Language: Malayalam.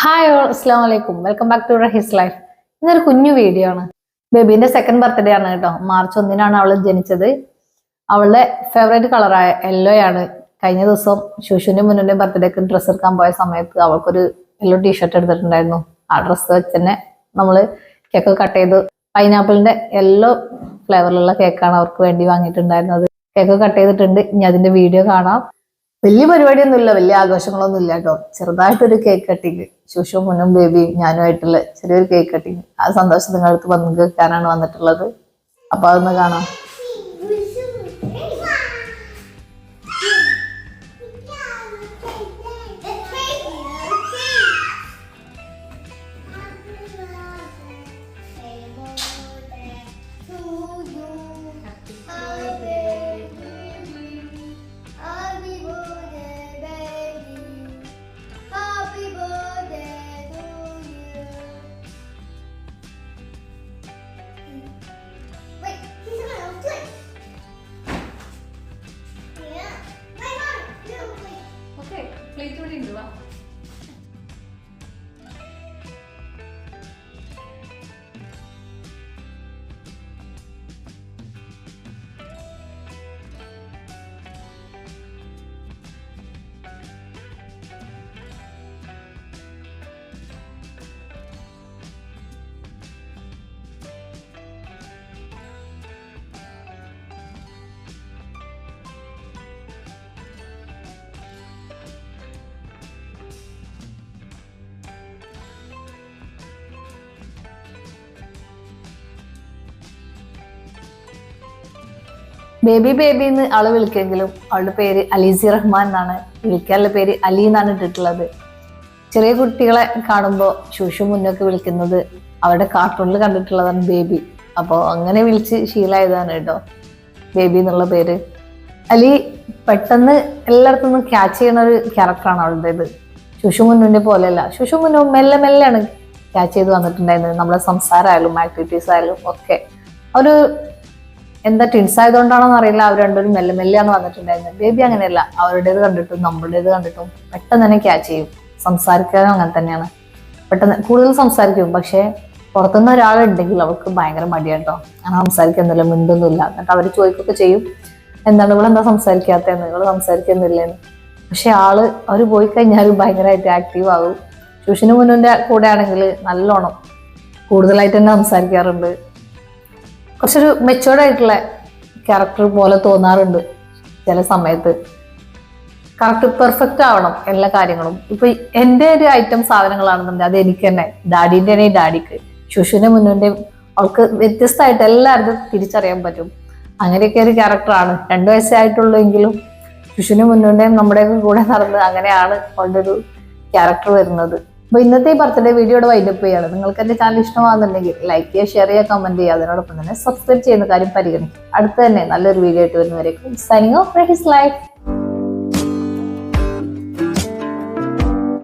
ഹായ് ഓൾ അസ്സാം വലൈക്കും welcome back to his life ഇന്നൊരു കുഞ്ഞു വീഡിയോ ആണ്. ബേബിന്റെ സെക്കൻഡ് ബർത്ത്ഡേ ആണ് കേട്ടോ. മാർച്ച് ഒന്നിനാണ് അവൾ ജനിച്ചത്. അവളുടെ ഫേവറേറ്റ് കളറായ യെല്ലോ ആണ്. കഴിഞ്ഞ ദിവസം ശുശുവിന്റെ മുന്നിന്റെ ബർത്ത്ഡേക്ക് ഡ്രസ്സ് എടുക്കാൻ പോയ സമയത്ത് അവൾക്കൊരു യെല്ലോ ടീഷർട്ട് എടുത്തിട്ടുണ്ടായിരുന്നു. ആ ഡ്രസ്സ് വെച്ച് തന്നെ നമ്മൾ കേക്ക് കട്ട് ചെയ്ത് പൈനാപ്പിളിന്റെ യെല്ലോ ഫ്ലേവറിലുള്ള കേക്കാണ് അവർക്ക് വേണ്ടി വാങ്ങിയിട്ടുണ്ടായിരുന്നത്. കേക്ക് കട്ട് ചെയ്തിട്ടുണ്ട്. ഇനി അതിന്റെ വീഡിയോ കാണാം. വലിയ പരിപാടിയൊന്നുമില്ല വലിയ ആഘോഷങ്ങളൊന്നും ഇല്ല കേട്ടോ. ചെറുതായിട്ടൊരു കേക്ക് കട്ടിങ് ശുശു മുന്നും ബേബിയും ഞാനുമായിട്ടുള്ള ചെറിയൊരു കേക്ക് കട്ടിങ് ആ സന്തോഷം നിങ്ങൾക്ക് വന്നു കേൾക്കാനാണ് വന്നിട്ടുള്ളത്. അപ്പൊ അതൊന്ന് കാണാം. Happy wait. ബേബി ബേബി എന്ന് ആൾ വിളിക്കുമെങ്കിലും അവളുടെ പേര് അലീസി റഹ്മാൻ എന്നാണ്. വിളിക്കാനുള്ള പേര് അലി എന്നാണ് ഇട്ടിട്ടുള്ളത്. ചെറിയ കുട്ടികളെ കാണുമ്പോൾ ശുഷു മുന്നൊക്കെ വിളിക്കുന്നത് അവരുടെ കാർട്ടൂണിൽ കണ്ടിട്ടുള്ളതാണ് ബേബി അപ്പോൾ അങ്ങനെ വിളിച്ച് ശീലമായതാണ് കേട്ടോ. ബേബി എന്നുള്ള പേര്. അലി പെട്ടെന്ന് എല്ലായിടത്തും നിന്നും ക്യാച്ച് ചെയ്യുന്ന ഒരു ക്യാരക്ടറാണ് അവളുടേത് ശുഷു മുന്നുവിന്റെ പോലെയല്ല. ശുഷു മുന്നു മെല്ലെ മെല്ലെയാണ് ക്യാച്ച് ചെയ്ത് വന്നിട്ടുണ്ടായിരുന്നത്. നമ്മുടെ സംസാരമായാലും ആക്ടിവിറ്റീസ് ആയാലും ഒക്കെ. ഒരു എന്താ ട്വിൻസ് ആയതുകൊണ്ടാണോന്ന് അറിയില്ല. അവർ രണ്ടുപേരും മെല്ലെ മെല്ലെയാണ് വന്നിട്ടുണ്ടായിരുന്നത് ബേബി അങ്ങനെയല്ല. അവരുടേത് കണ്ടിട്ടും നമ്മളുടേത് കണ്ടിട്ടും പെട്ടെന്ന് തന്നെ ക്യാച്ച് ചെയ്യും. സംസാരിക്കാനും അങ്ങനെ തന്നെയാണ്. പെട്ടെന്ന് കൂടുതൽ സംസാരിക്കും. പക്ഷേ പുറത്തുനിന്ന് ഒരാളുണ്ടെങ്കിൽ അവൾക്ക് ഭയങ്കര മടിയാട്ടോ അങ്ങനെ സംസാരിക്കുന്നില്ല മിണ്ടൊന്നുമില്ല എന്നിട്ട് അവർ ചോദിക്കൊക്കെ ചെയ്യും. എന്താണ് ഇവിടെ എന്താ സംസാരിക്കാത്തതെന്ന്? നിങ്ങൾ സംസാരിക്കുന്നില്ലെന്ന്. പക്ഷെ ആൾ അവർ പോയി കഴിഞ്ഞാൽ ഭയങ്കരമായിട്ട് ആക്റ്റീവ് ആകും. ട്യൂഷന് മുന്നിന്റെ കൂടെ ആണെങ്കിൽ നല്ലോണം കൂടുതലായിട്ട് തന്നെ സംസാരിക്കാറുണ്ട്. കുറച്ചൊരു മെച്ചുവേർഡ് ആയിട്ടുള്ള ക്യാരക്ടർ പോലെ തോന്നാറുണ്ട് ചില സമയത്ത്. കറക്റ്റ് പെർഫെക്റ്റ് ആവണം എല്ലാ കാര്യങ്ങളും. ഇപ്പൊ എന്റെ ഒരു ഐറ്റം സാധനങ്ങളാണെന്നുണ്ടെങ്കിൽ അത് എനിക്ക് തന്നെ. ഡാഡിന്റെ തന്നെ ഡാഡിക്ക്. ശുശുവിന്റെ മുന്നിന്റെയും അവൾക്ക് വ്യത്യസ്തമായിട്ട് എല്ലാവരും തിരിച്ചറിയാൻ പറ്റും. അങ്ങനെയൊക്കെ ഒരു ക്യാരക്ടറാണ് രണ്ടു വയസ്സേ ആയിട്ടുള്ളൂ എങ്കിലും ശുശുവിന് മുന്നിന്റെയും നമ്മുടെയൊക്കെ കൂടെ നടന്ന് അങ്ങനെയാണ് അവളുടെ ഒരു ക്യാരക്ടർ വരുന്നത്. അപ്പൊ ഇന്നത്തെ ഈ ബർത്ത്ഡേ വീഡിയോയുടെ വൈൻഡപ്പ് ചെയ്യാണ്. നിങ്ങൾക്ക് എന്റെ ചാനൽ ഇഷ്ടമാകുന്നുണ്ടെങ്കിൽ ലൈക്ക് ചെയ്യുക ഷെയർ ചെയ്യുക കമന്റ് ചെയ്യുക. അതിനോടൊപ്പം തന്നെ സബ്സ്ക്രൈബ് ചെയ്യുന്ന കാര്യം പരിഗണിക്കും അടുത്ത് തന്നെ നല്ലൊരു വീഡിയോ ആയിട്ട് വരുന്നവരേക്കും സൈനിങ് ഓഫ് ലൈഫ്